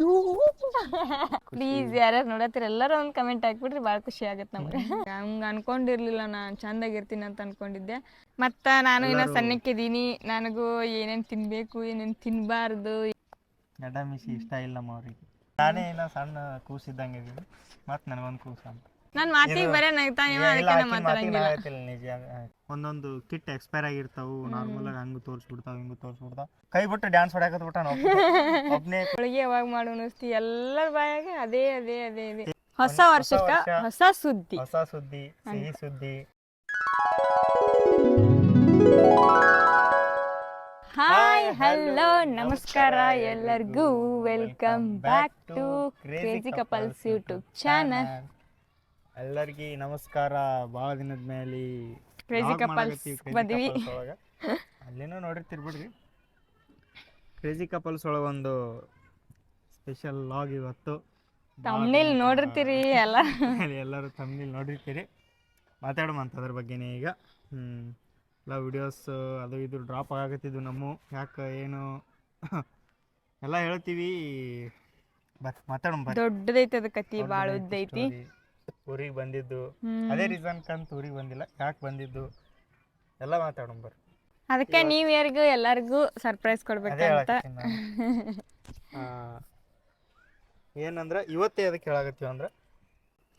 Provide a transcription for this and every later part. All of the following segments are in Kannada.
ಪ್ಲೀಸ್ ಯಾರ್ಯಾರು ನೋಡತ್ತೀರ ಎಲ್ಲರೂ ಒಂದು ಕಮೆಂಟ್ ಹಾಕ್ಬಿಟ್ರಿ ಭಾಳ ಖುಷಿ ಆಗತ್ತೆ ನಮ್ಗೆ. ಹಂಗೆ ಅನ್ಕೊಂಡಿರ್ಲಿಲ್ಲ ನಾನು ಚಂದಾಗಿರ್ತೀನಿ ಅಂತ ಅನ್ಕೊಂಡಿದ್ದೆ. ಮತ್ತ ನಾನು ಇನ್ನ ಸಣ್ಣಕ್ಕಿದ್ದೀನಿ ನನಗೂ ಏನೇನು ತಿನ್ಬೇಕು ಏನೇನು ತಿನ್ಬಾರ್ದು. ಗಡ್ಡ ಮಿಸಿ ಇಷ್ಟ ಇಲ್ಲ ಅವ್ರಿಗೆ ನಾನೇ ಇನ್ನ ಸಣ್ಣ ಕೂಸಿದ್ದಂಗೆ ಇದ್ದೀನಿ ಮತ್ತು ನನಗೊಂದು ಕೂಸು ಅಂತ. ನನ್ನ ಮಾತಿಗೆ ಬರೇ ನಗ್ತಾ ನೀವು ಅದಕ್ಕೆ ಮಾತಾಡಂಗಿಲ್ಲ. ಒಂದೊಂದು ಕಿಟ್ ಎಕ್ಸ್ಪೈರ್ ಆಗಿರ್ತಾವು ನಾರ್ಮಲ್ ಆಗಿ ಹಂಗ ತೋರಿಸ್ಬಿಡ್ತಾವ ಹಿಂಗ ತೋರಿಸ್ಬಿಡ್ತಾವ. ಕೈ ಬಿಟ್ಟು ಡ್ಯಾನ್ಸ್ ಹೊಡಕತ್ ಬಿಟ್ಟ ಒಬ್ನೇ? ಹೋಳಿಗೆ ಯಾವಾಗ ಮಾಡು ಅನಿಸ್ತಿ ಎಲ್ಲರ ಬಾಯಾಗ ಅದೇ ಅದೇ ಅದೇ ಅದೇ. ಹೊಸ ವರ್ಷಕ್ಕ ವರ್ಷ. ಹೊಸ ಸುದ್ದಿ. ಹೊಸ ಸುದ್ದಿ ಸಿಹಿ ಸುದ್ದಿ. ಹಾಯ್ ಹಲೋ ನಮಸ್ಕಾರ ಎಲ್ಲರಿಗೂ. Welcome back to crazy couples YouTube channel ಎಲ್ಲರಿಗೆ ನಮಸ್ಕಾರ. ಭಾಳ ದಿನದ ಮೇಲೆ ಕ್ರೇಜಿ ಕಪಲ್ಸ್ ಬಂದ್ವಿ. ಅಲ್ಲೇನೋ ನೋಡಿರ್ತೀರಿ ಬಿಡ್ರಿ ಕ್ರೇಜಿ ಕಪಲ್ಸ್ ಒಳಗೊಂದು ಸ್ಪೆಷಲ್ ಲಾಗ್ ಇವತ್ತು. ತಮ್ಮನೇಲಿ ನೋಡಿರ್ತೀರಿ ಎಲ್ಲ. ಎಲ್ಲರೂ ತಮ್ಮನೇಲಿ ನೋಡಿರ್ತೀರಿ. ಮಾತಾಡೋಮಂತ ಅದ್ರ ಬಗ್ಗೆನೇ ಈಗ. ಹ್ಮ್. ಎಲ್ಲ ವಿಡಿಯೋಸ್ ಅದು ಇದು ಡ್ರಾಪ್ ಆಗತ್ತಿದ್ವು ನಮ್ಮ. ಯಾಕೆ ಏನು? ಎಲ್ಲ ಹೇಳ್ತೀವಿ. ಬರ್ ಮಾತಾಡೋಣ ದೊಡ್ಡದೈತೆ ದೊಡ್ಡದೈತಿ ಅದ ಕತಿ ಭಾಳ ಉದ್ದೈತಿ. ಊರಿಗೆ ಬಂದಿದ್ದು. ಅದೇ ರೀಸನ್ ಕಂತ ಊರಿಗೆ ಬಂದಿಲ್ಲ. ಯಾಕೆ ಬಂದಿದ್ದು? ಎಲ್ಲ ಮಾತಾಡೋಣ ಬರ್ರಿ. ಅದಕ್ಕೆ ನ್ಯೂ ಇಯರ್ಗೂ ಎಲ್ಲರಿಗೂ ಸರ್ಪ್ರೈಸ್ ಕೊಡಬೇಕು ಕೊಡ್ಬೇಕಂತ ಏನಂದ್ರ ಇವತ್ತೇ ಅದಕ್ಕೆ ಹೇಳಾಕತ್ತೀವಿ ಅಂದ್ರ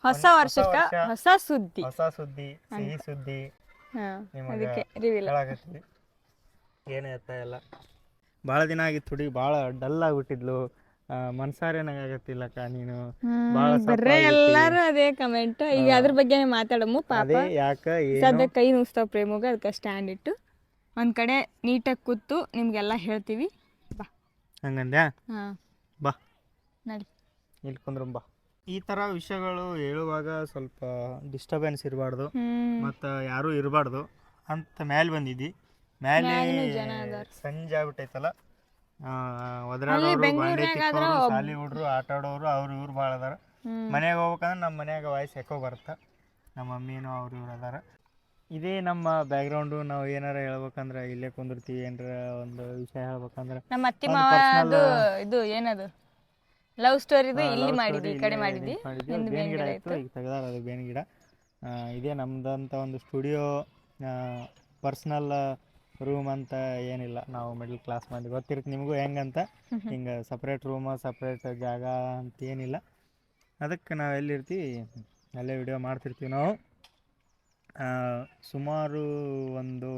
ಹೊಸ ವರ್ಷಕ್ಕ ಹೊಸ ಸುದ್ದಿ. ಹೊಸ ಸುದ್ದಿ ಸಿಹಿ ಸುದ್ದಿ ಅದಕ್ಕೆ ರಿವೀಲ್ ಹೇಳಾಕತ್ತೀವಿ. ಅಂತ ಎಲ್ಲ. ಭಾಳ ದಿನ ಆಗಿತ್ತು ಹುಡುಗಿ ಭಾಳ ಡಲ್ ಆಗ್ಬಿಟ್ಟಿದ್ಲು. ಮನ್ಸಾರೇನಾಗತ್ತಿಲ್ಲಕ್ಕ ನೀನು ಭಾಳ ಬರ್ರೆ ಎಲ್ಲಾರು ಅದೇ ಕಮೆಂಟ್ ಈಗ ಅದ್ರ ಬಗ್ಗೆ ಮಾತಾಡಮು ಪಾಪ. ಅದೇ ಯಾಕ ಸದ್ಯ ಕೈ ನುಸ್ತಾವ ಪ್ರೇಮಗ ಅದಕ್ಕೆ ಸ್ಟ್ಯಾಂಡ್ ಇಟ್ಟು. ಒಂದ್ ಕಡೆ ನೀಟಾಗಿ ಕೂತು ನಿಮ್ಗೆಲ್ಲ ಹೇಳ್ತೀವಿ. ಬಾ. ಹಂಗಂದ್ಯಾ? ಹಾ. ಬಾ. ನಡಿ. ಇಲ್ಲಿ ಕುಂದ್ರಂ ಬಾ. ಈ ತರ ವಿಷಯಗಳು ಹೇಳುವಾಗ ಸ್ವಲ್ಪ ಡಿಸ್ಟರ್ಬೆನ್ಸ್ ಇರಬಾರ್ದು. ಮತ್ತ ಯಾರೂ ಇರಬಾರ್ದು. ಅಂತ ಮೇಲೆ ಬಂದಿದ್ದಿ. ಮ್ಯಾಲೆ. ಸಂಜೆ ಆಗ್ಬಿಟ್ಟೈತಲ್ಲ? ತಿಕ್ಕೋರು ಸಾಲಿ ಹುಡ್ರು ಆಟ ಆಡೋರು ಅವ್ರು ಇವ್ರು ಭಾಳ ಅದಾರ. ಹ್ಮ್. ಮನ್ಯಾಗ ಹೋಗ್ಬೇಕಂದ್ರೆ ನಮ್ಮ ಮನ್ಯಾಗ ವಾಯ್ಸ್ ಎಕೋ ಬರುತ್ತೆ. ನಮ್ಮ ಮಮ್ಮಿನೂ ಅವ್ರು ಇವ್ರು ಅದಾರ. ಇದೇ ನಮ್ಮ ಬ್ಯಾಕ್ಗ್ರೌಂಡು ನಾವು ಏನಾರ ಹೇಳ್ಬೇಕಂದ್ರೆ ಇಲ್ಲೇ ಕುಂದಿರ್ತೀವಿ ಏನಾರ ಒಂದು ವಿಷಯ ಹೇಳ್ಬೇಕಂದ್ರೆ ನಮ್ಮ ಅತ್ತಿ ಒಂದು ಮಾವ personal- ಅದು ಇದು ಏನದು? ಲವ್ ಸ್ಟೋರಿದು ಇಲ್ಲಿ ಮಾಡಿದ್ವಿ ಈ ಕಡೆ ಮಾಡಿದ್ವಿ. ಬೇವಿನ ಗಿಡ ಇತ್ತು ಈಗ ತೆಗ್ದಾರ ಅದು ಬೇವಿನ ಗಿಡ. ಆ, ಇದೇ ನಮ್ದಂತ ಒಂದು ಸ್ಟುಡಿಯೋ ಪರ್ಸ್ನಲ್ ರೂಮ್ ಅಂತ ಏನಿಲ್ಲ. ನಾವು ಮಿಡ್ಲ್ ಕ್ಲಾಸ್ ಮಂದಿ. ಗೊತ್ತಿರುತ್ತೆ ನಿಮಗೂ ಹೆಂಗಂತ? ಹಿಂಗೆ ಸಪ್ರೇಟ್ ರೂಮ್ ಸಪ್ರೇಟ್ ಜಾಗ ಅಂತ ಏನಿಲ್ಲ. ಅದಕ್ಕೆ ನಾವು ಎಲ್ಲಿರ್ತೀವಿ ಅಲ್ಲೇ ವಿಡಿಯೋ ಮಾಡ್ತಿರ್ತೀವಿ ನಾವು. ಸುಮಾರು ಒಂದು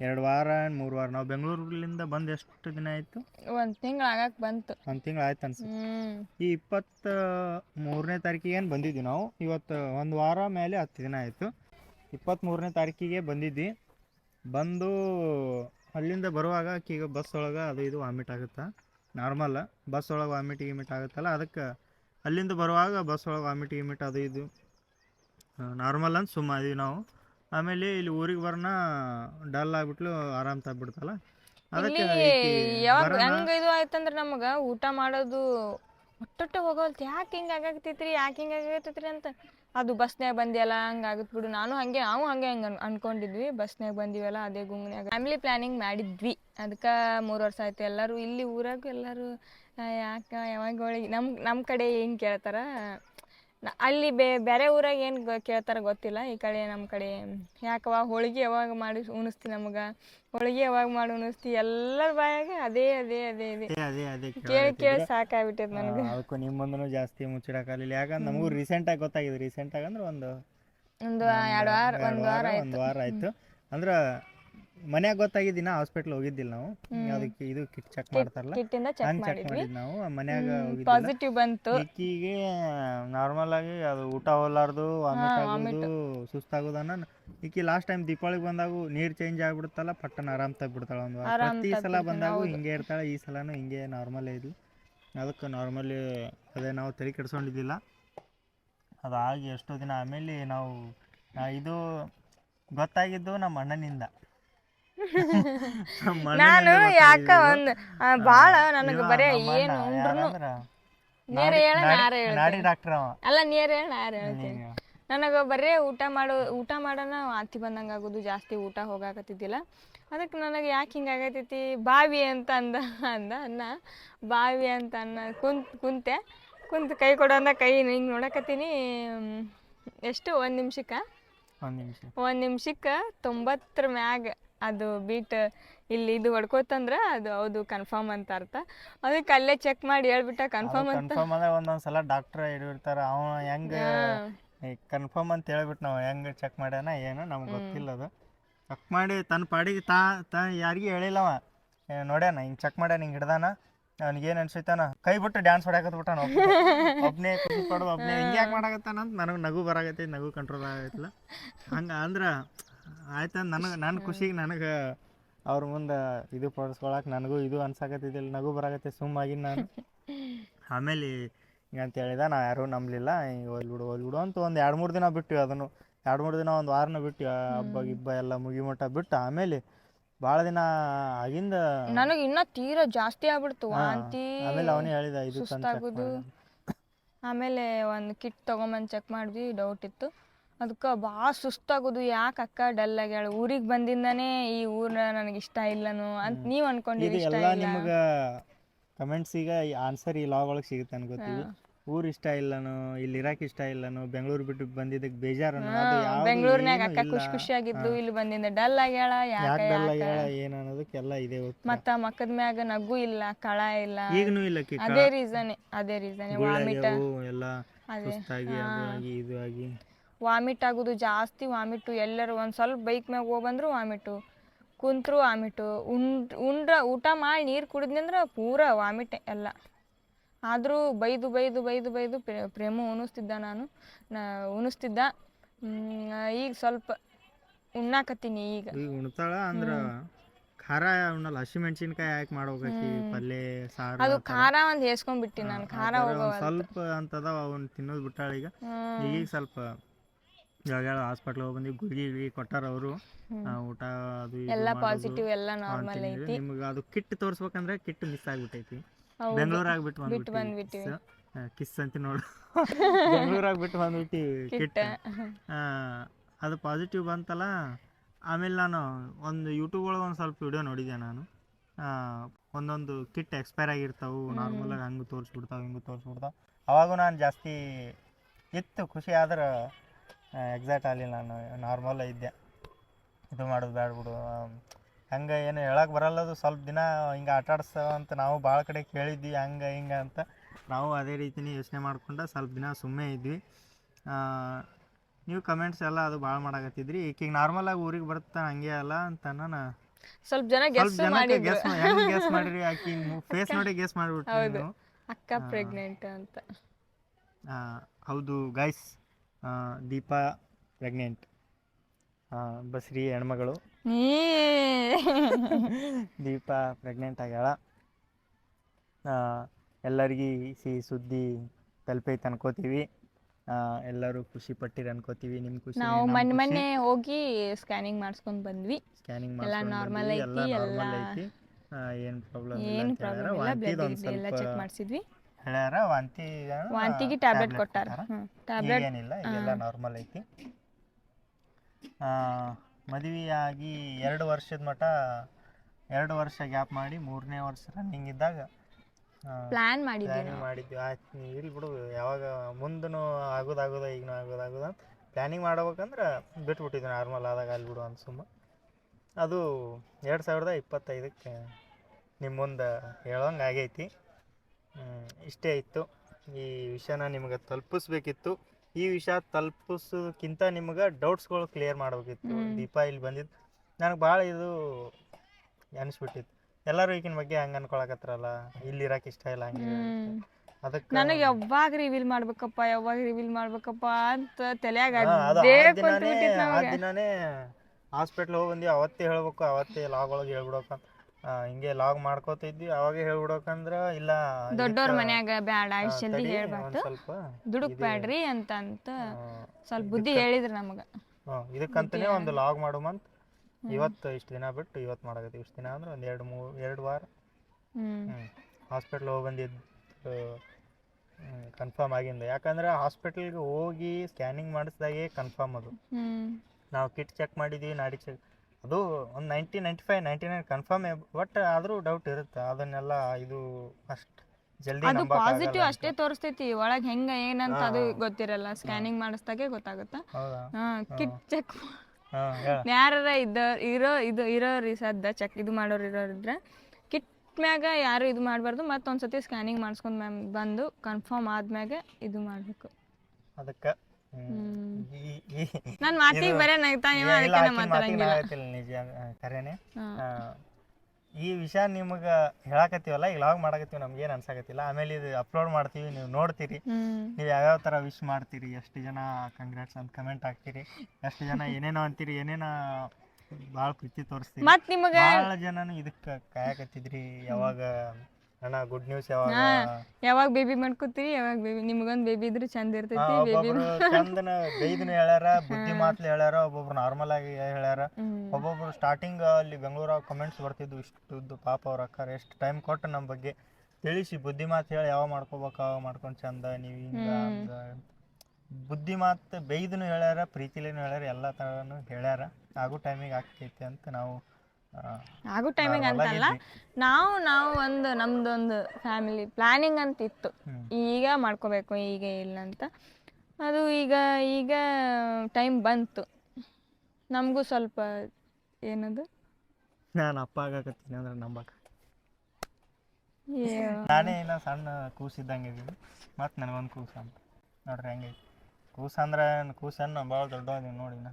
ಎರಡು ವಾರ ಮೂರು ವಾರ. ನಾವು ಬೆಂಗಳೂರಿಂದ ಬಂದು ಎಷ್ಟು ದಿನ ಆಯಿತು? ಒಂದು ತಿಂಗಳು ಆಗಕ್ಕೆ ಬಂತು. ಒಂದು ತಿಂಗಳು ಆಯ್ತು ಅನ್ಸುತ್ತೆ. ಈ ಇಪ್ಪತ್ತ ಮೂರನೇ ತಾರೀಕಿಗೆ ಏನು ಬಂದಿದ್ವಿ ನಾವು? ಇವತ್ತು ಒಂದು ವಾರ ಮೇಲೆ ಹತ್ತು ದಿನ ಆಯಿತು. ಇಪ್ಪತ್ತ್ಮೂರನೇ ತಾರೀಕಿಗೆ ಬಂದಿದ್ವಿ. ಬಂದು ಅಲ್ಲಿಂದ ಬರುವಾಗ ಈಗ ಬಸ್ ಒಳಗೆ ಅದು ಇದು ವಾಮಿಟ್ ಆಗುತ್ತಾ? ನಾರ್ಮಲ್ ಬಸ್ ಒಳಗೆ ವಾಮಿಟ್ ಗಿಮಿಟ್ ಆಗುತ್ತಲ್ಲ? ಅದಕ್ಕೆ ಅಲ್ಲಿಂದ ಬರುವಾಗ ಬಸ್ ಒಳಗೆ ವಾಮಿಟ್ ಗಿಮಿಟ್ ಅದು ಇದು. ನಾರ್ಮಲ್ ಅಂತ ಸುಮ್ಮ ಇದೀವಿ ನಾವು. ಆಮೇಲೆ ಇಲ್ಲಿ ಊರಿಗೆ ಬರೋಣ ಡಲ್ ಆಗ್ಬಿಟ್ಲು ಆರಾಮ್ ತಗ್ಬಿಡ್ತಲ್ಲ? ಅದಕ್ಕೆ ಯಾವಾಗ ಹೆಂಗ ಇದು ಆಯ್ತಂದ್ರ ನಮಗ ಊಟ ಮಾಡೋದು ಒಟ್ಟೊಟ್ಟೆ ಹೋಗೋಲ್ತ ಯಾಕೆ ಹಿಂಗ ಆಗತೈತ್ರಿ ಯಾಕೆ ಹಿಂಗ ಆಗತೈತ್ರಿ ಅಂತ. ಅದು ಬಸ್ನ್ಯಾಗ ಬಂದಿಯಲ್ಲ ಹಂಗ ಆಗತ್ ಬಿಡು. ನಾನು ಹಂಗೆ, ನಾವು ಹಂಗೆ ಹಂಗ ಅನ್ಕೊಂಡಿದ್ವಿ. ಬಸ್ನ್ಯಾಗ ಬಂದಿವಲ್ಲ, ಅದೇ ಗುಂಗ್ನ್ಯಾಗ. ಫ್ಯಾಮಿಲಿ ಪ್ಲಾನಿಂಗ್ ಮಾಡಿದ್ವಿ. ಅದಕ್ಕೆ ಮೂರು ವರ್ಷ ಆಯ್ತು. ಎಲ್ಲರೂ ಇಲ್ಲಿ ಊರಾಗ ಎಲ್ಲರೂ ಯಾಕೆ, ಯಾವಾಗ ಹೋಳಿ ನಮ್ಮ ನಮ್ಮ ಕಡೆ ಏನು ಕೇಳ್ತಾರ ನ- ಅಲ್ಲಿ ಬೇ ಬೇರೆ ಊರಾಗ ಏನು ಕೇಳ್ತಾರ ಗೊತ್ತಿಲ್ಲ. ಈ ಕಡೆ ನಮ್ಮ ಕಡೆ ಯಾಕವ ಹೋಳಿಗೆ ಯಾವಾಗ ಮಾಡಿ ಉಣಿಸ್ತಿ ನಮಗೆ. ಹೋಳಿಗೆ ಯಾವಾಗ ಮಾಡಿ ಉಣಿಸ್ತಿ ಎಲ್ಲರ ಬಾಯಾಗ ಅದೇ ಅದೇ ಅದೇ ಅದೇ. ಅದೇ ಅದೇ ಅದೇ ಕೇಳಿ ಕೇಳಿ ಸಾಕಾಗ್ಬಿಟ್ಟೈತೆ ನನಗೆ. ಅದಕ್ಕೂ ನಿಮ್ಮ ಮುಂದೂ ಜಾಸ್ತಿ ಮುಚ್ಚಿಡಕ್ಕಾಗಲಿಲ್ಲ ಯಾಕಂದ್ರೆ ನಮಗೂ ರೀಸೆಂಟಾಗಿ ಗೊತ್ತಾಗಿದೆ ರೀಸೆಂಟಾಗಿ ಅಂದ್ರೆ ಒಂದು ಒಂದು ಎರಡು ವಾರ ಒಂದು ವಾರ ವಾರ ಆಯ್ತು. ಒಂದು ವಾರ ಆಯ್ತು. ಅಂದ್ರೆ ಮನ್ಯಾಗ ಗೊತ್ತಾಗಿದ್ದಿನ ಹಾಸ್ಪಿಟಲ್ ಹೋಗಿದ್ದಿಲ್ಲ ನಾವು. ಅದಕ್ಕೆ ಇದು ಕಿಟ್ ಚೆಕ್ ಮಾಡ್ತಾರಲ್ಲ? ಕಿಟ್ಟಿಂದ ಚೆಕ್ ಹಂಗೆ ಚೆಕ್ ಮಾಡಿದ್ವಿ. ಮಾಡಿದ್ ನಾವು. ಮನ್ಯಾಗ ಹೋಗಿದ್ದಿಲ್ಲ. ಪಾಸಿಟಿವ್ ಬಂತು. ಈಕಿಗೆ ನಾರ್ಮಲ್ ಆಗಿ ಅದು ಊಟ ಹೋಲಾರ್ದು ಆಮೇಲೆ ಆಗೋದು ಸುಸ್ತಾಗೋದನ್ನ ಈಕಿ ಲಾಸ್ಟ್ ಟೈಮ್ ದೀಪಾವಳಿಗೆ ಬಂದಾಗ ನೀರ್ ಚೇಂಜ್ ಆಗ್ಬಿಡುತ್ತಲ್ಲ ಪಟ್ಟನ ಆರಾಮ್ ತಗ್ಬಿಡ್ತಾಳ ಒಂದು ವಾರ. ಆರಾಮ್ ಪ್ರತಿ ಸಲ ಬಂದಾಗ ಬಂದಾಗೂ ಹೌದು. ಹಿಂಗೆ ಇರ್ತಾಳೆ ಈ ಸಲನೂ ಹಿಂಗೆ ನಾರ್ಮಲ್ ಇದ್ಲು. ಅದಕ್ಕೆ ನಾರ್ಮಲಿ ಅದೇ ನಾವು ತಲೆ ಕೆಡ್ಸ್ಕೊಂಡಿದ್ದಿಲ್ಲ. ಅದಾಗಿ ಎಷ್ಟೋ ದಿನ ಆಮೇಲೆ ನಾವು ಆ, ಇದು ಗೊತ್ತಾಗಿದ್ದು ನಮ್ಮ ಅಣ್ಣನಿಂದ. ನಾನು ಯಾಕ. ಒಂದ್ ಆ, ಬಾಳ ನನಗೆ ಬರೇ ಏನು ಉಂಡ್ರು ನೇರ ಹೇಳ ನಾರ ಹೇಳ್ತೀನಿ. ನಾಡಿ ಡಾಕ್ಟರ್ ಅವ. ಅಲ್ಲ ನೀರ್ ಹೇಳ ನಾರ ಹೇಳ್ತೀನಿ. ನನಗ ಬರೇ ಊಟ ಮಾಡೋ ಊಟ ಮಾಡೋಣ ಆತಿ ಬಂದಂಗ ಆಗೋದು ಜಾಸ್ತಿ ಊಟ ಹೋಗಾಕತ್ತಿದ್ದಿಲ್ಲ. ಅದಕ್ಕೆ ನನಗೆ ಯಾಕೆ ಹಿಂಗಾಗತೈತಿ ಬಾವಿ ಅಂತ ಅಂದ ಅಂದ ಅನ್ನ. ಬಾವಿ ಅಂತ ಅನ್ನ ಕುಂತ್ ಕುಂತೆ. ಕುಂತು ಕೈ ಕೊಡೋಂದ ಕೈ ಹಿಂಗೆ ನೋಡಕತ್ತೀನಿ. ಮ್, ಎಷ್ಟು? ಒಂದು ನಿಮಿಷಕ್ಕೆ? ಒಂದ್ ನಿಮಿಷ. ಒಂದು ನಿಮಿಷಕ್ಕೆ ತೊಂಬತ್ತರ ಮ್ಯಾಗ. ಅದು ಬೀಟ್ ಇಲ್ಲಿ ಇದು ಹೊಡ್ಕೋತಂದ್ರೆ ಅದು ಹೌದು ಕನ್ಫರ್ಮ್ ಅಂತ ಅರ್ಥ. ಅದಕ್ಕೆ ಅಲ್ಲೇ ಚೆಕ್ ಮಾಡಿ ಹೇಳ್ಬಿಟ್ಟ ಕನ್ಫರ್ಮ್ ಅಂತ. ಕನ್ಫರ್ಮ್ ಅಂದ್ರೆ ಒಂದೊಂದು ಸಲ ಡಾಕ್ಟ್ರ್ ಹಿಡಿದಿರ್ತಾರ. ಅವ ಹೆಂಗೆ ಕನ್ಫರ್ಮ್ ಅಂತ ಹೇಳ್ಬಿಟ್ಟು ನಾವು ಹೆಂಗೆ ಚೆಕ್ ಮಾಡ್ಯಾನ ಏನು ನಮ್ಗೆ ಗೊತ್ತಿಲ್ಲ ಅದು. ಚೆಕ್ ಮಾಡಿ ತನ್ನ ಪಾಡಿಗೆ ತಾ ತಾ ಯಾರಿಗೂ ಹೇಳಿಲ್ಲವ ಏ, ನೋಡ್ಯಾನ ಹಿಂಗೆ ಚೆಕ್ ಮಾಡ್ಯಾನ ಹಿಂಗೆ ಹಿಡ್ದಾನ. ಅವ್ನಿಗೇನು ಅನ್ಸೈತಾನ ಕೈ ಬಿಟ್ಟು ಡ್ಯಾನ್ಸ್ ಹೊಡ್ಯಾಕತ್ ಬಿಟ್ಟಾನ ಒಬ್ಬನೇ ಖುಷಿ ಪಡು ಒಬ್ಬನೇ ಹಿಂಗೆ ಯಾಕೆ ಮಾಡಾಕತ್ತಾನ ಅಂತ ನನಗೆ ನಗು ಬರಾಕತ್ತೈತಿ ನಗು ಕಂಟ್ರೋಲ್ ಆಗೈತಿಲ್ಲ ಹಂಗೆ ಅಂದ್ರೆ ಆಯ್ತು ನನಗೆ ನನ್ನ ಖುಷಿಗೆ ನನಗೆ ಅವ್ರ ಮುಂದೆ ಇದು ಪಡಿಸ್ಕೊಳಕ್ ನನಗೂ ಇದು ಅನ್ಸಾಕತ್ತಿದ್ದಿಲ್ಲ ನಗು ಬರಾಕತ್ತೆ ಸುಮ್ಮಾಗಿ ನಾನು. ಆಮೇಲೆ ಹಿಂಗಂತ ಹೇಳಿದ ನಾ ಯಾರೂ ನಂಬಲಿಲ್ಲ ಹಿಂಗೆ ಹೋಗ್ಲಿ ಬಿಡು ಹೋಲ್ ಬಿಡು ಅಂತ ಒಂದು ಎರಡು ಮೂರು ದಿನ ಬಿಟ್ಟು ಅದನ್ನು. ಎರಡು ಮೂರು ದಿನ ಒಂದು ವಾರನ ಬಿಟ್ಟು ಹಬ್ಬ ಗಿಬ್ಬ ಎಲ್ಲ ಮುಗಿಮಟ್ಟ ಬಿಟ್ಟು ಆಮೇಲೆ ಭಾಳ ದಿನ ಆಗಿಂದ ನನಗೆ ಇನ್ನೂ ತೀರಾ ಜಾಸ್ತಿ ಆಗ್ಬಿಡ್ತು ವಾಂತಿ ಆಮೇಲೆ ಅವನೇ ಹೇಳಿದ ಇದು ಸುಸ್ತಾಗೋದು. ಆಮೇಲೆ ಒಂದು ಕಿಟ್ ತಗೊಂಬಂದು ಚೆಕ್ ಮಾಡಿದ್ವಿ ಡೌಟ್ ಇತ್ತು. ಅದಕ್ಕೆ ಭಾಳ ಸುಸ್ತಾಗೋದು. ಯಾಕೆ ಅಕ್ಕ ಡಲ್ ಆಗ್ಯಾಳ? ಊರಿಗೆ ಬಂದಿಂದನೇ ಈ ಊರ ನನಗೆ ಇಷ್ಟ ಇಲ್ಲನು ಅಂತ ನೀವು ಇದು ಅನ್ಕೊಂಡಿರಿ ಇಷ್ಟ ಎಲ್ಲ ಇಲ್ಲ? ಕಾಮೆಂಟ್ಸ್ ಈಗ ಆನ್ಸರ್ ಈ ಲಾಗ್ ಒಳಗೆ ಸಿಗುತ್ತೆ ಅನ್ಕೋತೀವಿ ಊರು ಇಷ್ಟ ಇಲ್ಲನು ಇಲ್ಲಿ ಇರಕ್ಕೆ ಇಷ್ಟ ಇಲ್ಲನು ಬೆಂಗಳೂರು ಬಿಟ್ಟು ಬಂದಿದ್ದಕ್ಕೆ ಬೇಜಾರನು ಅದು ಯಾವ್ದು ಬೆಂಗಳೂರಿನಾಗ ಅಕ್ಕ. ಖುಷಿ ಖುಷಿಯಾಗಿದ್ದು ಇಲ್ಲಿ ಬಂದಿಂದ ಡಲ್ ಆಗ್ಯಾಳ ಯಾಕೆ ಯಾಕೆ ಡಲ್ ಆಗ್ಯಾಳ ಏನು ಅನ್ನೋದಕ್ಕೆಲ್ಲ ಇದೆ ಮತ್ತ ಮಕ್ಕದ ಮ್ಯಾಗ ನಗು ಇಲ್ಲ ಕಳ ಇಲ್ಲ. ಈಗನೂ ಇಲ್ಲ ಕಿಕ್ಕ ಅದೇ ರೀಸನ್ ಅದೇ ರೀಸನ್ ವಾಮಿಟ್ ಗುಳ್ಳಾಗ್ಯಾವು ಎಲ್ಲ ಅದೇ. ಸುಸ್ತಾಗಿ ಅದು ಆಗಿ ಇದು ಆಗಿ. ವಾಮಿಟ್ ಆಗೋದು ಜಾಸ್ತಿ ವಾಮಿಟು ಎಲ್ಲರೂ ಒಂದು ಸ್ವಲ್ಪ ಬೈಕ್ ಮ್ಯಾಗ ಹೋಗ್ಬಂದ್ರು ವಾಮಿಟು. ಕುಂತ್ರು ವಾಮಿಟು. ಉಂಡ್ ಉಂಡ್ರ ಊಟ ಮಾಡಿ ನೀರು ಕುಡಿದ್ನಂದ್ರೆ ಪೂರ ವಾಮಿಟ್ ಎಲ್ಲ. ಆದರೂ ಬೈದು ಬೈದು ಬೈದು ಬೈದು ಪ್ರೇ- ಪ್ರೇಮ ಉಣಿಸ್ತಿದ್ದ ನಾನು. ನಾ ಉಣಿಸ್ತಿದ್ದ. ಈಗ ಸ್ವಲ್ಪ ಉಣ್ಣಾಕತ್ತೀನಿ ಈಗ. ಈಗ ಉಣ್ತಾಳ ಅಂದ್ರ ಖಾರ ಉಣ್ಣಲ್ಲ ಹಸಿಮೆಣಸಿನ್ಕಾಯಿ ಹಾಕಿ ಮಾಡ್ಬೇಕಾಕಿ ಪಲ್ಲೆ ಸಾರು ಅದು. ಖಾರ ಒಂದು ಹೇಸ್ಕೊಂಡ್ಬಿಟ್ಟಿನಿ ನಾನು ಖಾರ ಹೋಗೋ ಸ್ವಲ್ಪ ಅಂತದ ಅವ್ನು ತಿನ್ನೋದು ಬಿಟ್ಟಾಳ ಈಗ ಈಗ ಸ್ವಲ್ಪ ಇವಾಗ ಹಾಸ್ಪಿಟ್ಲ್ ಹೋಗಿ ಬಂದು ಗುಳಿಗೆ ಗಿಳಿಗೆ ಕೊಟ್ಟಾರ ಅವರು. ಊಟ ಅದು ಇದು ಎಲ್ಲ ಮಾಡೋದು. ಪಾಸಿಟಿವ್ ಎಲ್ಲ ನಾರ್ಮಲ್. ಐತಿ. ನಿಮಗೆ ಅದು ಕಿಟ್ ತೋರ್ಸ್ಬೇಕಂದ್ರೆ ಕಿಟ್ ಮಿಸ್ ಆಗ್ಬಿಟ್ಟೈತಿ. ಹೌದು. ಬೆಂಗಳೂರಾಗ ಬಿಟ್ಟು ಬಿಟ್ಟು ಬಂದ್ಬಿಟ್ಟಿವಿ. ಬಂದ್ಬಿಟ್ಟಿವಿ. ಕಿಸ್ ಅಂತ ನೋಡು. ಬೆಂಗಳೂರು ಬಿಟ್ಟು ಬಂದ್ಬಿಟ್ಟಿ ಕಿಟ್ ಅದು ಪಾಸಿಟಿವ್ ಬಂತಲ್ಲ. ಆಮೇಲೆ ನಾನು ಒಂದು ಯೂಟ್ಯೂಬ್ ಒಳಗೆ ಒಂದು ಸ್ವಲ್ಪ ವಿಡಿಯೋ ನೋಡಿದ್ದೆ ನಾನು. ಆ, ಒಂದೊಂದು ಕಿಟ್ ಎಕ್ಸ್ಪೈರ್ ಆಗಿರ್ತಾವು. ನಾರ್ಮಲಾಗಿ ಹಂಗೆ ತೋರಿಸ್ಬಿಡ್ತಾವೆ ಹಿಂಗೆ ತೋರಿಸ್ಬಿಡ್ತಾವೆ. ಅವಾಗೂ ನಾನು ಜಾಸ್ತಿ ಇತ್ತು ಖುಷಿ ಆದ್ರೆ ಎಕ್ಸಾಕ್ಟ್ ಆಗಲಿಲ್ಲ ನಾನು ನಾರ್ಮಲ್ ಇದ್ದೆ. ಇದು ಮಾಡೋದು ಬ್ಯಾಡ ಬಿಡು. ಹಂಗೆ ಏನು ಹೇಳಕ್ಕೆ ಬರಲ್ಲದು ಸ್ವಲ್ಪ ದಿನ ಹಿಂಗೆ ಆಟ ಅಂತ ನಾವು ಭಾಳ ಕಡೆ ಕೇಳಿದ್ವಿ ಹಂಗೆ ಹಿಂಗೆ ಅಂತ. ನಾವು ಅದೇ ರೀತಿನೇ ಯೋಚನೆ ಮಾಡ್ಕೊಂಡು ಸ್ವಲ್ಪ ದಿನ ಸುಮ್ಮನೆ ಇದ್ವಿ. ನೀವು ಕಮೆಂಟ್ಸ್ ಎಲ್ಲ ಅದು ಭಾಳ ಮಾಡಾಕತ್ತಿದ್ರಿ. ನಾರ್ಮಲ್ ಆಗಿ ಊರಿಗೆ ಬರ್ತಾ ಹಂಗೆ ಅಲ್ಲ ಅಂತ ನಾನು ಸ್ವಲ್ಪ ಜನ ಗೆಸ್ ಗೆಸ್ ಮಾಡಿರಿ? ಆಕಿ ಫೇಸ್ ನೋಡಿ ಗೆಸ್ ಮಾಡಿಬಿಟ್ಟು ಅಕ್ಕ ಪ್ರೆಗ್ನೆಂಟ್ ಅಂತ. ಹೌದು ಗೈಸ್ ದೀಪಾ ಪ್ರೆಗ್ನೆಂಟ್ ಬಸ್ರಿ ಹೆಣ್ಮಗಳು. ದೀಪ ಪ್ರೆಗ್ನೆಂಟ್ ಆಗ್ಯಾಳ. ಎಲ್ಲರಿಗೂ ಸಿಹಿ ಸುದ್ದಿ ತಲುಪೈತೆ ಅನ್ಕೋತೀವಿ ಆ, ಎಲ್ಲರೂ ಖುಷಿ ಪಟ್ಟಿರ ಅನ್ಕೋತೀವಿ ನಿಮ್ ಖುಷಿ ನಾವು ಮೊನ್ನೆ ಮೊನ್ನೆ ಹೋಗಿ ಸ್ಕ್ಯಾನಿಂಗ್ ಮಾಡಿಸ್ಕೊಂಡು ಬಂದ್ವಿ. ಸ್ಕ್ಯಾನಿಂಗ್ ಎಲ್ಲ ನಾರ್ಮಲ್ ಐತಿ, ಎಲ್ಲ ನಾರ್ಮಲ್ ಐತಿ ಏನು ಪ್ರಾಬ್ಲಮ್ ಏನು ಪ್ರಾಬ್ಲಮ್ ಇಲ್ಲ ಬ್ಲಡ್ ಎಲ್ಲ ಚೆಕ್ ಮಾಡಿಸಿದ್ವಿ. ಹೇಳ್ಯಾರ ವಾಂತಿ ವಾಂತಿಗೆ ಟ್ಯಾಬ್ಲೆಟ್ ಕೊಟ್ಟಾರ. ಟ್ಯಾಬ್ಲೆಟ್ ಏನಿಲ್ಲ ಇದೆಲ್ಲ ನಾರ್ಮಲ್ ಐತಿ. ಆ, ಮದುವೆ ಆಗಿ ಎರಡು ವರ್ಷದ ಮಟ ಎರಡು ವರ್ಷ ಗ್ಯಾಪ್ ಮಾಡಿ ಮೂರನೇ ವರ್ಷ ರನ್ನಿಂಗ್ ಇದ್ದಾಗ ಪ್ಲಾನ್ ಮಾಡಿದ್ವಿ ಮಾಡಿದ್ವಿ. ಆಯ್ತು ಇಲ್ಲಿ ಬಿಡು ಯಾವಾಗ ಮುಂದೂ ಆಗೋದಾಗೋದ ಈಗನೂ ಆಗೋದಾಗೋದ ಪ್ಲ್ಯಾನಿಂಗ್ ಮಾಡ್ಬೇಕಂದ್ರೆ ಬಿಟ್ಬಿಟ್ಟಿದ್ವಿ ನಾರ್ಮಲ್ ಆದಾಗ ಅಲ್ಲಿ ಬಿಡು ಅಂತ ಸುಮ್ಮ. ಅದು ಎರಡು ಸಾವಿರದ ಇಪ್ಪತ್ತೈದಕ್ಕೆ ನಿಮ್ಮ ಮುಂದೆ ಹೇಳೋಂಗೆ ಆಗೈತಿ. ಇಷ್ಟೇ ಇತ್ತು. ಈ ವಿಷಯನ ನಿಮ್ಗೆ ತಲುಪಿಸ್ಬೇಕಿತ್ತು. ಈ ವಿಷಯ ತಲುಪಿಸೋದಕ್ಕಿಂತ ನಿಮ್ಗೆ ಡೌಟ್ಸ್ಗಳು ಕ್ಲಿಯರ್ ಮಾಡಬೇಕಿತ್ತು. ದೀಪ ಇಲ್ಲಿ ಬಂದಿದ್ದು ನನಗೆ ಭಾಳ ಇದು ಅನಿಸ್ಬಿಟ್ಟಿತ್ತು. ಎಲ್ಲರೂ ಈಗಿನ ಬಗ್ಗೆ ಹಂಗೆ ಅನ್ಕೊಳಕತ್ರಲ್ಲ ಇಲ್ಲಿ ಇರಕ್ಕೆ ಇಷ್ಟ ಇಲ್ಲ ಹಂಗೆ ಅದಕ್ಕೆ ನನಗೆ ಯಾವಾಗ ರಿವೀಲ್ ಮಾಡ್ಬೇಕಪ್ಪ ಯಾವಾಗ ರಿವೀಲ್ ಮಾಡ್ಬೇಕಪ್ಪ ಅಂತ ತಲೆಯಾಗ ಅದೇ ಆ ದಿನಾನೇ ಹಾಸ್ಪಿಟ್ಲ್ ಹೋಗಿ ಬಂದ್ವಿ. ಅವತ್ತೇ ಹೇಳ್ಬೇಕು ಅವತ್ತೇ ಲಾಗ್ ಒಳಗೆ ಹಿಂಗೆ ಲಾಗ್ ಮಾಡ್ಕೋತ ಅವಾಗ ಹೇಳ್ಬಿಡೋಕಂದ್ರ ಇಲ್ಲ ದೊಡ್ಡವ್ರ ಇದಕ್ಕ, ಮನ್ಯಾಗ ಬ್ಯಾಡ ಇಷ್ಟ್ ಜಲ್ದಿ ಹೇಳ್ಬಾರ್ದು. ಸ್ವಲ್ಪ ದುಡುಕ್ ಬ್ಯಾಡ್ರಿ ಅಂತ ಅಂತ ಆ, ಸ್ವಲ್ಪ ಬುದ್ಧಿ ಹೇಳಿದ್ರು ನಮಗೆ. ಹಾ, ಇದಕ್ಕಂತಾನೆ ಒಂದು ಲಾಗ್ ಮಾಡುಮಂತ ಇವತ್ತು ಇಷ್ಟು ದಿನ ಬಿಟ್ಟು ಇವತ್ತು ಮಾಡಕತ್ತೀವಿ. ಇಷ್ಟು ದಿನ ಅಂದ್ರೆ ಒಂದು ಎರಡು ಮೂರು ಎರಡು ವಾರ. ಹ್ಮ್. ಹಾಸ್ಪಿಟ್ಲ್ ಹೋಗಿ ಬಂದಿದ್ದು ಕನ್ಫರ್ಮ್ ಆಗಿಂದ. ಯಾಕಂದ್ರೆ ಹಾಸ್ಪಿಟ್ಲ್ಗೆ ಹೋಗಿ ಸ್ಕ್ಯಾನಿಂಗ್ ಮಾಡಿಸ್ದಾಗೆ ಕನ್ಫರ್ಮ್ ಅದು. ಹ್ಮ್. ನಾವು ಕಿಟ್ ಚೆಕ್ ಮಾಡಿದ್ವಿ ನಾಡಿ ಚೆಕ್ ಅದು ಒಂದು ninety ninety five ninety nine confirm but ಆದರೂ ಡೌಟ್ ಇರುತ್ತೆ. ಅದನ್ನೆಲ್ಲ ಇದು ಅಷ್ಟು ಜಲ್ದಿ ಅದು ಪಾಸಿಟಿವ್. ಅಷ್ಟೇ ತೋರಿಸ್ತೈತಿ. ಒಳಗ್ ಹೆಂಗ ಏನಂತ ಅದು ಗೊತ್ತಿರಲ್ಲ. ಸ್ಕ್ಯಾನಿಂಗ್ ಮಾಡಿಸ್ದಾಗೆ ಗೊತ್ತಾಗುತ್ತ? ಹೌದಾ? ಹಾ ಕಿಟ್ ಚೆಕ್ ಹೇಳ. ಯಾರ ಇದ್ದ ಇರೋ ಇದು ಇರೋರಿ ಸದ್ದ ಚೆಕ್ ಇದು ಮಾಡೋರು ಇರೋರಿದ್ರೆ ಕಿಟ್ ಮ್ಯಾಗ ಯಾರು ಇದು ಮಾಡಬಾರ್ದು ಮತ್ತೊಂದ್ಸತಿ ಸ್ಕ್ಯಾನಿಂಗ್ ಮಾಡಿಸ್ಕೊಂಡ್ ಮ್ಯಾಮ್ ಬಂದು ಕನ್ಫರ್ಮ್ ಆದ್ಮ್ಯಾಗ ಇದು ಮಾಡ್ಬೇಕು. ಅದಕ್ಕೆ ನನ್ ಮಾತಿಗೆ ಬರೇ ನಗ್ತಾ ಇವ ಇಲ್ಲ, ಅದಕ್ಕೆ ಮಾತಾಡಂಗಿಲ್ಲ. ನಿಜ ಕರೆನೆ. ಈ ವಿಷಯ ನಿಮಗೆ ಹೇಳಾಕತ್ತೀವಲ್ಲ ಈಗ ಲಾಗ್ ಮಾಡಾಕತ್ತೀವಿ ನಮ್ಗೆ ಏನು ಅನ್ಸಕತ್ತಿಲ್ಲ. ಆಮೇಲೆ ಇದು ಅಪ್ಲೋಡ್ ಮಾಡ್ತೀವಿ ನೀವು ನೋಡ್ತೀರಿ. ನೀವ್ ಯಾವ್ಯಾವ ತರ ವಿಶ್ ಮಾಡ್ತೀರಿ ಎಷ್ಟು ಜನ ಕಂಗ್ರಾಟ್ಸ್ ಅಂತ ಕಮೆಂಟ್ ಹಾಕ್ತೀರಿ ಎಷ್ಟು ಜನ ಏನೇನೋ ಅಂತೀರಿ ಏನೇನೋ ಭಾಳ ಪ್ರೀತಿ ತೋರಿಸ್ತೀರಿ. ಭಾಳ ಜನನು ಇದಕ್ಕೆ ಕಾಯಕತ್ತಿದ್ರಿ ಯಾವಾಗ ಅಣ್ಣ ಗುಡ್ ನ್ಯೂಸ್ ಯಾವಾಗ? ಹಾ. ಯಾವಾಗ ಬೇಬಿ ಮಾಡ್ಕೋತೀರಿ? ಯಾವಾಗ ಬೇಬಿ ನಿಮಗೊಂದ್ ಬೇಬಿ ಇದ್ರೆ ಚಂದ ಇರ್ತೈತಿ ಬೇಬಿ ಒಬ್ಬೊಬ್ರು ಚಂದನ ಬೈದನ ಹೇಳ್ಯಾರ ಬುದ್ಧಿ ಮಾತ್ಲ ಹೇಳ್ಯಾರ ಒಬ್ಬೊಬ್ರು ನಾರ್ಮಲ್ ಆಗಿ ಹೇಳ್ಯಾರ. ಒಬ್ಬೊಬ್ರು ಸ್ಟಾರ್ಟಿಂಗ್ ಅಲ್ಲಿ ಬೆಂಗಳೂರಾಗ ಕಮೆಂಟ್ಸ್ ಬರ್ತಿದ್ವು ಇಷ್ಟು ಪಾಪ ಅವ್ರ ಅಕ್ಕಾರ ಎಷ್ಟು ಟೈಮ್ ಕೊಟ್ಟು ನಮ್ಮ ಬಗ್ಗೆ. ತಿಳಿಸಿ ಬುದ್ಧಿ ಮಾತು ಹೇಳಿ ಯಾವ ಮಾಡ್ಕೋಬೇಕು ಅವಾಗ ಮಾಡ್ಕೊಂಡು ಚಂದ ನೀವು ಹಿಂಗ ಹಂಗ ಬುದ್ಧಿ ಮಾತು ಬೈದನು ಹೇಳ್ಯಾರ ಪ್ರೀತಿಲೇನು ಹೇಳ್ಯಾರ ಎಲ್ಲ ಥರನು ಹೇಳ್ಯಾರ. ಆಗೋ ಟೈಮಿಗೆ ಆಗ್ತೈತಿ ಅಂತ ನಾವು ಆಗೋ ಟೈಮಿಂಗ್ ಅಂತಲ್ಲ. ನಾವು ನಾವು ಒಂದು ನಮ್ದೊಂದು ಫ್ಯಾಮಿಲಿ ಪ್ಲಾನಿಂಗ್ ಅಂತ ಇತ್ತು ಈಗ ಮಾಡ್ಕೋಬೇಕು ಈಗ ಇಲ್ಲ ಅಂತ. ಅದು ಈಗ ಈಗ ಟೈಮ್ ಬಂತು. ನಮಗೂ ಸ್ವಲ್ಪ ಏನದು? ನಾನು ಅಪ್ಪ ಆಗಕತ್ತೀನಿ ಅಂದ್ರೆ ನಂಬಕ. ನಾನೇ ಇಲ್ಲ ಸಣ್ಣ ಕೂಸಿದ್ದಂಗೆ ಇದೀನಿ ಮತ್ತೆ ನನಗೊಂದು ಕೂಸು ಅಂತ. ನೋಡ್ರಿ ಹೆಂಗೈತಿ ಕೂಸ ಅಂದ್ರೆ ಕೂಸನ್ನು ಭಾಳ ದೊಡ್ಡವ ನೀವು ನೋಡಿ ನಾ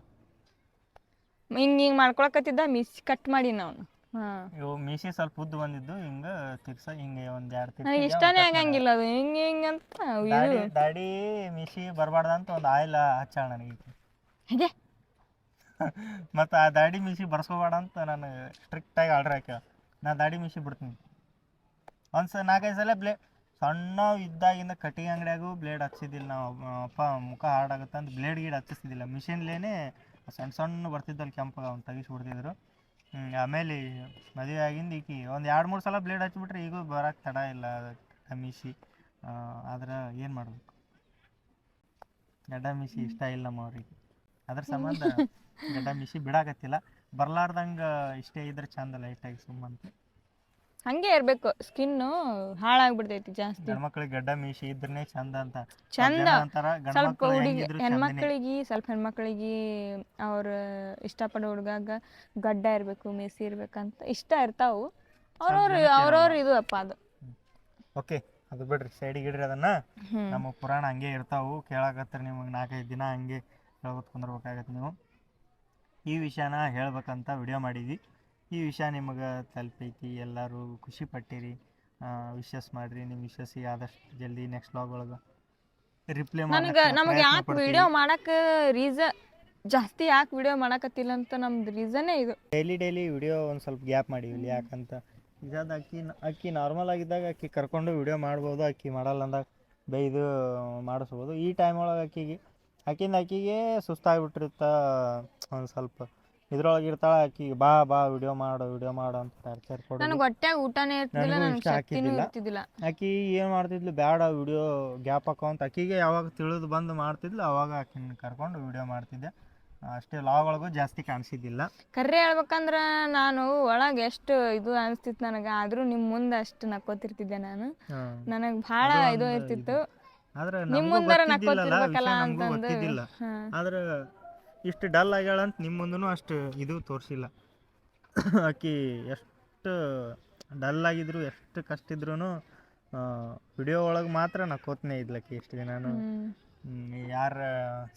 ಹಿಂಗ್ ಹಿಂಗ್ ಮಾಡ್ಕೊಳಕತ್ತಿದ್ದ ಮಿಸ್ ಕಟ್ ಮಾಡಿ ನಾವು ಅಯ್ಯೋ ಇವು ಮೀಸಿ ಸ್ವಲ್ಪ ಉದ್ದು ಬಂದಿದ್ದು ಹಿಂಗ ತಿರ್ಸ ಹಿಂಗೆ ಒಂದ್ ಎರಡು ನನಗೆ ಇಷ್ಟನೇ ಆಗಂಗಿಲ್ಲ ಅದು. ಹಿಂಗ್ ಹಿಂಗ್ ಅಂತ ಇದು ದಾಡಿ ಮಿಸಿ ಮೀಸಿ ಬರಬಾರ್ದು ಅಂತ ಒಂದು ಆಯಿಲ್ ಹಚ್ಚಾಳ ನನಗೆ ಹೀಗೆ ಮತ್ತ ಆ ದಾಡಿ ಮಿಸಿ ಬರ್ಸ್ಕೋಬೇಡ ಅಂತ ನಾನು ಸ್ಟ್ರಿಕ್ಟಾಗಿ ಆರ್ಡ್ರ್ ಹಾಕ್ಯ ನಾ ದಾಡಿ ಮಿಸಿ ಬಿಡ್ತೀನಿ. ಒಂದ್ಸ ನಾಲ್ಕೈದು ಸಲ ಬ್ಲೇ ಸಣ್ಣ ಇದ್ದಾಗಿಂದ ಕಟ್ಟಿಗೆ ಅಂಗಡಿಯಾಗೂ ಬ್ಲೇಡ್ ಹಚ್ಚಿದ್ದಿಲ್ಲ ನಾವು ಅಪ್ಪ- ಮುಖ ಹಾರ್ಡಾಗುತ್ತೆ ಅಂತ ಬ್ಲೇಡ್ ಗೀಡ್ ಹಚ್ಚಿಸ್ತಿದ್ದಿಲ್ಲ. ಮಿಷಿನ್ಲೇನೆ ಸಣ್ಣ ಸಣ್ಣ ಬರ್ತಿದ್ದಲ್ಲಿ ಕೆಂಪಗ ಅವ್ನು ತೆಗಿಸಿ ಬಿಡ್ತಿದ್ರು. ಆಮೇಲೆ ಮದುವೆ ಆಗಿಂದ ಈಕಿ ಒಂದು ಎರಡು ಮೂರು ಸಲ ಬ್ಲೇಡ್ ಹಚ್ಬಿಟ್ರೆ ಈಗೂ ಬರೋಕ್ಕೆ ತಡ ಇಲ್ಲ ಕಮಿಸಿ ಮೀಸಿ ಆದ್ರೆ ಏನು ಮಾಡಬೇಕು? ಗಡ್ಡ ಮಿಸಿ ಇಷ್ಟ ಇಲ್ಲ ನಮ್ಮ ಅವ್ರಿಗೆ. ಅದ್ರ ಸಂಬಂಧ ಗಡ್ಡ ಮಿಸಿ ಬಿಡಾಕತ್ತಿಲ್ಲ. ಬರ್ಲಾರ್ದಂಗೆ ಇಷ್ಟೇ ಇದ್ರೆ ಚಂದ ಲೈಟಾಗಿ ಸುಮ್ಮಂತ. ಹಂಗೆ ಇರ್ಬೇಕು. ಸ್ಕಿನ್ ಹಾಳಾಗ್ಬಿಡ್ತೈತಿ ಜಾಸ್ತಿ. ಮಕ್ಕಳಿಗೆ ಗಡ್ಡ ಮೀಸಿ ಇದ್ರನೇ ಚಂದ ಅಂತ. ಚಂದ. ಸ್ವಲ್ಪ ಹುಡುಗಿ ಹೆಣ್ಮಕ್ಳಿಗೆ ಸ್ವಲ್ಪ ಹೆಣ್ಮಕ್ಳಿಗೆ ಅವ್ರ ಇಷ್ಟಪಡೋ ಹುಡುಗಾಗ ಗಡ್ಡ ಇರ್ಬೇಕು ಮೀಸಿ ಇರ್ಬೇಕಂತ ಇಷ್ಟ ಇರ್ತಾವು. ಅವ್ರವ್ರ ಅವ್ರವ್ರ ಇದು ಅಪ್ಪ ಅದು. ಓಕೆ ಅದು ಬಿಡ್ರಿ ಸೈಡಿಗೆ ಇಡ್ರಿ ಅದನ್ನ. ನಮ್ಮ ಪುರಾಣ ಹಂಗೆ ಇರ್ತಾವು ಕೇಳಾಕತ್ತರ ನಿಮಗೆ ನಾಲ್ಕೈದು ದಿನ ಹಂಗೆ ಕುಂದ್ರಬೇಕಾಗತ್ತೆ ನೀವು. ಈ ವಿಷಯನ ಹೇಳ್ಬೇಕಂತ ವಿಡಿಯೋ ಮಾಡಿದ್ವಿ. ಈ ವಿಷಯ ನಿಮಗೆ ತಲುಪೈತಿ ಎಲ್ಲರೂ ಖುಷಿ ಪಟ್ಟಿರಿ. ವಿಶಸ್ ಮಾಡಿರಿ ನಿಮ್ಮ ವಿಶಸ್ಸಿಗೆ ಆದಷ್ಟು ಜಲ್ದಿ ನೆಕ್ಸ್ಟ್ ಲಾಗ್ ಒಳಗೆ ರಿಪ್ಲೈ ನನಗೆ ನಮಗೆ ಯಾಕೆ ವಿಡಿಯೋ ಮಾಡಕ್ಕೆ ರೀಸನ್ ಜಾಸ್ತಿ ಯಾಕೆ ವಿಡಿಯೋ ಮಾಡಕತ್ತಿಲ್ಲ ಅಂತ ನಮ್ದು ರೀಸನ್ನೇ ಇದು. ಡೈಲಿ ಡೈಲಿ ವಿಡಿಯೋ ಒಂದು ಸ್ವಲ್ಪ ಗ್ಯಾಪ್ ಮಾಡಿ ಇಲ್ಲಿ ಯಾಕಂತ. ಇದಾದ ಅಕ್ಕಿ ಅಕ್ಕಿ ನಾರ್ಮಲ್ ಆಗಿದ್ದಾಗ ಅಕ್ಕಿ ಕರ್ಕೊಂಡು ವಿಡಿಯೋ ಮಾಡ್ಬೋದು ಅಕ್ಕಿ ಮಾಡಲ್ಲ ಅಂದಾಗ ಬೈದು ಮಾಡಿಸ್ಬೋದು. ಈ ಟೈಮ್ ಒಳಗೆ ಅಕ್ಕಿಗೆ ಅಕ್ಕಿಂದ ಅಕ್ಕಿಗೆ ಸುಸ್ತಾಗ್ಬಿಟ್ಟಿರುತ್ತ ಒಂದು ಸ್ವಲ್ಪ ಇದ್ರೊಳಗೆ ಇರ್ತಾಳ ಆಕಿ ಬಾ ಬಾ ವಿಡಿಯೋ ಮಾಡು ವಿಡಿಯೋ ಮಾಡು ಅಂತ ಟಾರ್ಚರ್ ಕೊಡೋದು ನನಗೆ ಹೊಟ್ಟೆ ಊಟನೇ ಇರ್ತಿಲ್ಲ ನನಗೂ ನನಗೆ ಇಷ್ಟ ಶಕ್ತಿನೂ ಆಗ್ತಿದ್ದಿಲ್ಲ. ಇರ್ತಿದ್ದಿಲ್ಲ. ಆಕಿ ಏನು ಮಾಡ್ತಿದ್ಲು ಬ್ಯಾಡ ವಿಡಿಯೋ ಗ್ಯಾಪ್ ಹಾಕೋಂತ ಆಕಿಗೆ ಯಾವಾಗ ತಿಳಿದು ಬಂದು ಮಾಡ್ತಿದ್ಲು ಅವಾಗ ಆಕಿನ ಕರ್ಕೊಂಡು ವಿಡಿಯೋ ಮಾಡ್ತಿದ್ದೆ. ಅಷ್ಟೇ ಲಾಗ್ ಒಳಗೂ ಜಾಸ್ತಿ ಕಾಣಿಸಿದ್ದಿಲ್ಲ. ಕರ್ರೆ ಹೇಳ್ಬೇಕಂದ್ರ ನಾನು ಒಳಗೆ ಎಷ್ಟು ಇದು ಅನಿಸ್ತಿತ್ತು ನನಗೆ ಆದ್ರೂ ನಿಮ್ಮ ಮುಂದೆ ಅಷ್ಟು ನಕ್ಕೋತಿರ್ತಿದ್ದೆ ನಾನು. ನನಗೆ ಭಾಳ ಇದು ಇರ್ತಿತ್ತು. ಆದ್ರೆ ನಿಮ್ ಮುಂದೆ ಮುಂದರ ಗೊತ್ತಿದ್ದಿಲ್ಲಲ್ಲ, ನಕ್ಕೋತಿರ್ಬೇಕಲ್ಲ ವಿಷಯ ನಮಗೂ ಅಂತಂದು ಗೊತ್ತಿದ್ದಿಲ್ಲ. ಆದ್ರೆ ಇಷ್ಟು ಡಲ್ ಆಗ್ಯಾಳ ಅಂತ ನಿಮ್ಮ ಮುಂದೂ ಅಷ್ಟು ಇದು ತೋರಿಸಿಲ್ಲ. ಆಕಿ ಎಷ್ಟು ಡಲ್ ಆಗಿದ್ರು ಎಷ್ಟು ಕಷ್ಟ ಇದ್ರೂ ವಿಡಿಯೋ ಒಳಗೆ ಮಾತ್ರ ನಾ ನಕ್ಕೋತನೇ ಇದ್ಲಕ್ಕಿ ಇಷ್ಟು ದಿನಾನು. ನಾನು ಯಾರ